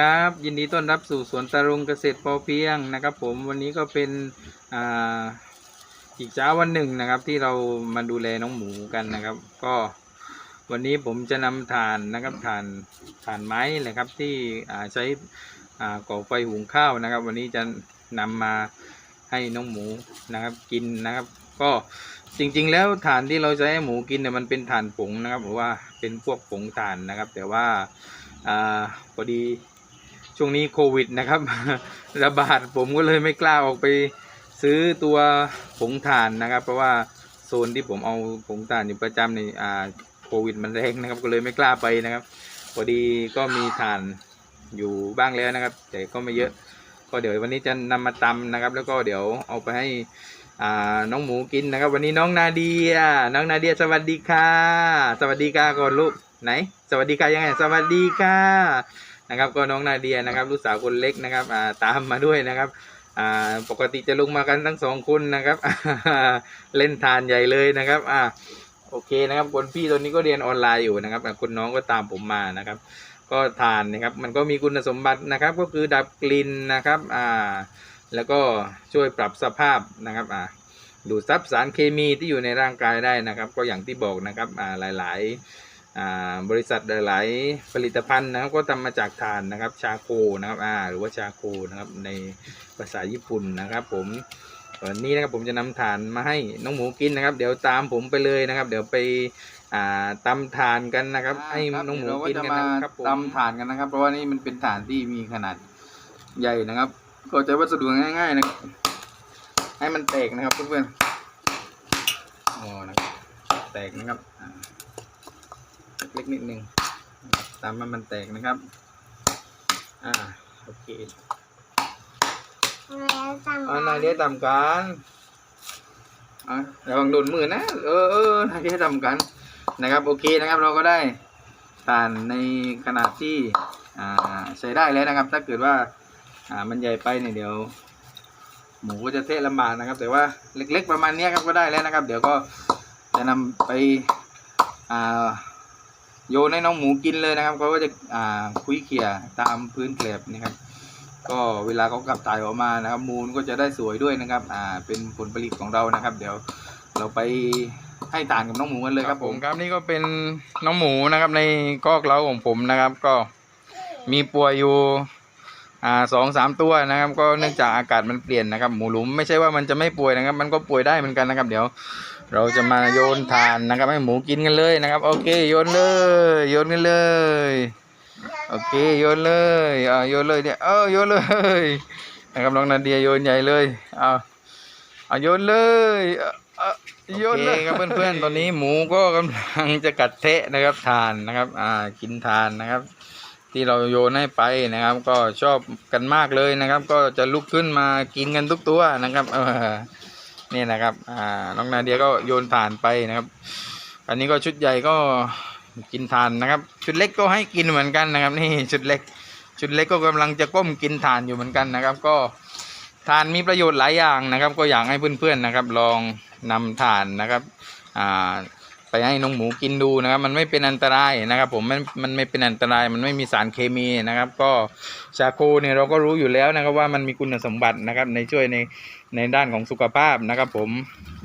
ครับ ยินดีต้อนรับสู่สวนตารุงเกษตรพอเพียงนะครับผมวันนี้ก็เป็นอ่าอีกเช้าวันหนึ่งนะครับ ที่เรามาดูแลน้องหมูกันนะครับ ก็วันนี้ผมจะนำถ่านนะครับถ่านถ่านไม้เลยครับที่ใช้อ่าก่อไฟหุงข้าวนะครับ วันนี้จะนำมาให้น้องหมูนะครับกินนะครับ ก็จริงๆ แล้วถ่านที่เราใช้ให้หมูกินเนี่ยมันเป็นถ่านผงนะครับ หรือว่าเป็นพวกผงถ่านนะครับ แต่ว่าอ่าพอดี ช่วงนี้โควิดนะครับ ระบาดผมก็เลยไม่กล้าออกไปซื้อตัวผงถ่านนะครับ เพราะว่าโซนที่ผมเอาผงถ่านอยู่ประจำในอ่าโควิดมันแรงนะครับ ก็เลยไม่กล้าไปนะครับพอดีก็มีถ่านอยู่บ้างแล้วนะครับ แต่ก็ไม่เยอะ ก็เดี๋ยววันนี้จะนำมาตำนะครับ แล้วก็เดี๋ยวเอาไปให้อ่าน้องหมูกินนะครับ วันนี้น้องนาเดีย น้องนาเดียสวัสดีค่ะ สวัสดีค่ะก่อนลูกไหน สวัสดีค่ะยังไง สวัสดีค่ะ นะครับ ก็น้องนาเดียนะครับลูกสาวคนเล็กนะครับอ่าตามมาด้วยนะครับอ่าปกติจะลงมากันทั้งสองคนนะครับเล่นทานใหญ่เลยนะครับอ่าโอเคนะครับคนพี่ตัวนี้ก็เรียนออนไลน์อยู่นะครับอ่าคนน้องก็ตามผมมานะครับ ก็ทานนะครับมันก็มีคุณสมบัตินะครับ ก็คือดับกลิ่นนะครับอ่าแล้วก็ช่วยปรับสภาพนะครับอ่าดูดซับสารเคมีที่อยู่ในร่างกายได้นะครับ ก็อย่างที่บอกนะครับอ่าหลาย ๆ บริษัทหลายๆผลิตภัณฑ์นะครับก็ทำมาจากถ่านนะครับชาโคนะครับอ่าหรือว่าชาโคนะครับในภาษาญี่ปุ่นนะครับ ผมวันนี้นะครับผมจะนำถ่านมาให้น้องหมูกินนะครับ เดี๋ยวตามผมไปเลยนะครับ เดี๋ยวไปอ่าตำถ่านกันนะครับ ให้น้องหมูกินกันนะครับผมตำถ่านกันนะครับ เพราะว่านี่มันเป็นถ่านที่มีขนาดใหญ่นะครับ ก็ใช้วัสดุง่าย ๆ นะครับ ให้มันแตกนะครับเพื่อนๆอ๋อนะครับแตกนะครับอ่า เล็กนิดนึงนะครับตามให้มันแตกนะครับ อ่าโอเคเอานายเดียทำกันอะระวังโดนมือนะ เออเออนายเดียทำกันนะครับ โอเคนะครับเราก็ได้ทานในขนาดที่อ่าใช้ได้แล้วนะครับ ถ้าเกิดว่าอ่ามันใหญ่ไปเนี่ยเดี๋ยว หมูก็จะเทะลำบากนะครับ แต่ว่าเล็ก ๆ ประมาณเนี้ยครับก็ได้แล้วนะครับ เดี๋ยวก็จะนำไปอ่า โยนให้น้องหมูกินเลยนะครับเขาก็จะอ่าคุยเขี่ยตามพื้นแกลบนะครับ ก็เวลาเขากลับถ่ายออกมานะครับ มูลก็จะได้สวยด้วยนะครับอ่าเป็นผลผลิตของเรานะครับ เดี๋ยวเราไปให้ทานกับน้องหมูกันเลยครับผมครับนี่ก็เป็นน้องหมูนะครับ ในกอกเล้าของผมนะครับ ก็มีปัวอยู่อ่าสองสามตัวนะครับ ก็เนื่องจากอากาศมันเปลี่ยนนะครับ หมูหลุมไม่ใช่ว่ามันจะไม่ป่วยนะครับ มันก็ป่วยได้เหมือนกันนะครับ เดี๋ยว เราจะมาโยนทานนะครับให้หมูกินกันเลยนะครับ โอเคโยนเลยโยนกันเลยโอเคโยนเลยอ่าโยนเลยเนี่ยเออโยนเลยนะครับน้องนาเดียโยนใหญ่เลยเอาเอาโยนเลยเออโยนเลยครับเพื่อนๆตอนนี้หมูก็กำลังจะกัดเทะนะครับทานนะครับอ่ากินทานนะครับ ที่เราโยนให้ไปนะครับ ก็ชอบกันมากเลยนะครับ ก็จะลุกขึ้นมากินกันทุกตัวนะครับเออ นี่นะครับ อ่า น้องนาเดียก็โยนถ่านไปนะครับ อันนี้ก็ชุดใหญ่ก็กินถ่านนะครับ ชุดเล็กก็ให้กินเหมือนกันนะครับ นี่ชุดเล็ก ชุดเล็กก็กำลังจะก้มกินถ่านอยู่เหมือนกันนะครับ ก็ถ่านมีประโยชน์หลายอย่างนะครับ ก็อยากให้เพื่อนๆนะครับ ลองนำถ่านนะครับ อ่า ไปให้น้องหมูกินดูนะครับ มันไม่เป็นอันตรายนะครับ ผมมันมันไม่เป็นอันตราย มันไม่มีสารเคมีนะครับ ก็ชาโคเนี่ยเราก็รู้อยู่แล้วนะครับว่ามันมีคุณสมบัตินะครับ ในช่วยในในด้านของสุขภาพนะครับ ผม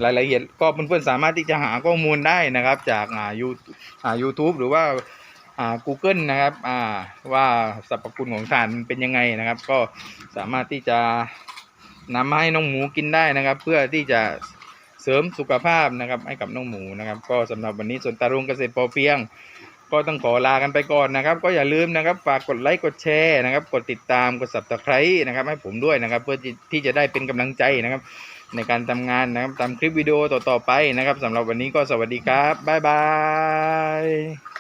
รายละเอียดก็เพื่อนๆสามารถที่จะหาข้อมูลได้นะครับ จากอ่ายูอ่า YouTube หรือว่าอ่า Google นะครับอ่าว่าสรรพคุณของถ่านมันเป็นยังไงนะครับ ก็สามารถที่จะนำมาให้น้องหมูกินได้นะครับ เพื่อที่จะ เสริมสุขภาพนะครับให้กับน้องหมูนะครับ ก็สำหรับวันนี้ส่วนตารุงเกษตรพอเพียง ก็ต้องขอลากันไปก่อนนะครับ ก็อย่าลืมนะครับฝากกดไลค์กดแชร์นะครับ กดติดตามกด subscribe นะครับ ให้ผมด้วยนะครับ เพื่อที่จะได้เป็นกำลังใจนะครับ ในการทำงานนะครับตามคลิปวิดีโอต่อๆไปนะครับสำหรับวันนี้ก็สวัสดีครับบ๊ายบาย